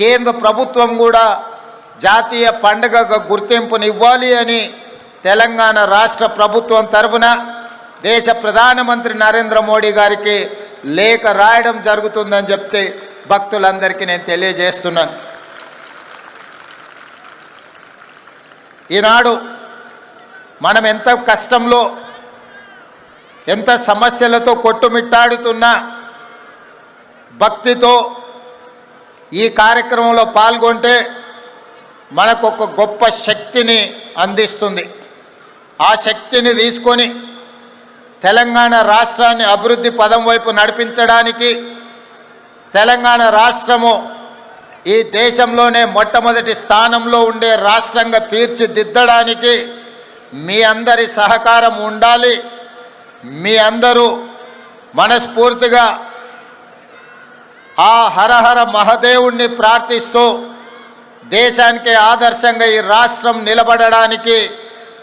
కేంద్ర ప్రభుత్వం కూడా జాతీయ పండుగగా గుర్తింపునివ్వాలి అని తెలంగాణ రాష్ట్ర ప్రభుత్వం తరఫున దేశ ప్రధానమంత్రి నరేంద్ర మోడీ గారికి లేఖ రాయడం జరుగుతుందని చెప్తే భక్తులందరికీ నేను తెలియజేస్తున్నాను. ఈనాడు మనం ఎంత కష్టంలో ఎంత సమస్యలతో కొట్టుమిట్టాడుతున్నా భక్తితో ఈ కార్యక్రమంలో పాల్గొంటే మనకు ఒక గొప్ప శక్తిని అందిస్తుంది. ఆ శక్తిని తీసుకొని తెలంగాణ రాష్ట్రాన్ని అభివృద్ధి పదం వైపు నడిపించడానికి తెలంగాణ రాష్ట్రము ఈ దేశంలోనే మొట్టమొదటి స్థానంలో ఉండే రాష్ట్రంగా తీర్చిదిద్దడానికి మీ అందరి సహకారం ఉండాలి. మీ అందరూ మనస్ఫూర్తిగా ఆ హరహర మహదేవుణ్ణి ప్రార్థిస్తూ దేశానికి ఆదర్శంగా ఈ రాష్ట్రం నిలబడడానికి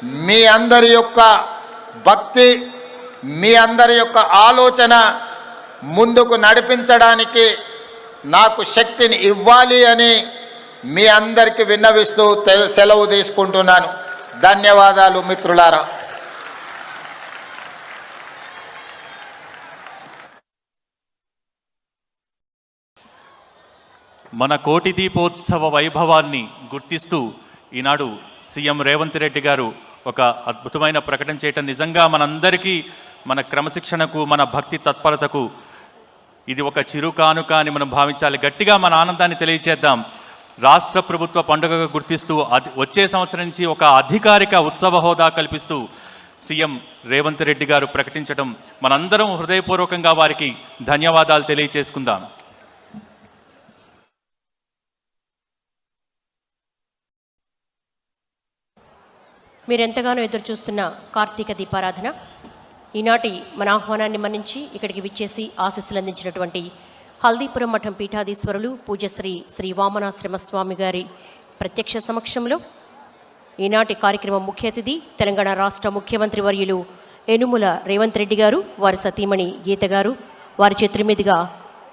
మీ అందరి యొక్క భక్తి మీ అందరి యొక్క ఆలోచన ముందుకు నడిపించడానికి నాకు శక్తిని ఇవ్వాలి అని మీ అందరికీ విన్నవిస్తూ సెలవు తీసుకుంటున్నాను. ధన్యవాదాలు మిత్రులారా. మన కోటి దీపోత్సవ వైభవాన్ని గుర్తిస్తూ ఈనాడు సీఎం రేవంత్ రెడ్డి గారు ఒక అద్భుతమైన ప్రకటన చేయటం నిజంగా మనందరికీ మన క్రమశిక్షణకు మన భక్తి తత్పరతకు ఇది ఒక చిరు కానుక అని మనం భావించాలి. గట్టిగా మన ఆనందాన్ని తెలియచేద్దాం. రాష్ట్ర ప్రభుత్వ పండుగగా గుర్తిస్తూ అది వచ్చే సంవత్సరం నుంచి ఒక అధికారిక ఉత్సవ హోదా కల్పిస్తూ సీఎం రేవంత్ రెడ్డి గారు ప్రకటించడం మనందరం హృదయపూర్వకంగా వారికి ధన్యవాదాలు తెలియచేసుకుందాం. మీరెంతగానో ఎదురు చూస్తున్న కార్తీక దీపారాధన ఈనాటి మన ఆహ్వానాన్ని మన్నించి ఇక్కడికి విచ్చేసి ఆశీస్సులు అందించినటువంటి హల్దీపురం మఠం పీఠాధీశ్వరులు పూజశ్రీ శ్రీ వామనాశ్రమ స్వామి గారి ప్రత్యక్ష సమక్షంలో ఈనాటి కార్యక్రమం ముఖ్య అతిథి తెలంగాణ రాష్ట్ర ముఖ్యమంత్రి వర్యులు ఎనుముల రేవంత్ రెడ్డి గారు వారి సతీమణి గీత గారు వారి చేతుల మీదుగా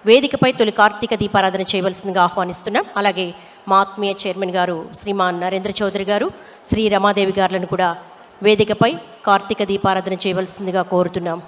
వేదికపై తొలి కార్తీక దీపారాధన చేయవలసిందిగా ఆహ్వానిస్తున్నాం. అలాగే మా ఆత్మీయ చైర్మన్ గారు శ్రీమాన్ నరేంద్ర చౌదరి గారు శ్రీ రమాదేవి గారులను కూడా వేదికపై కార్తీక దీపారాధన చేయవలసిందిగా కోరుతున్నాం.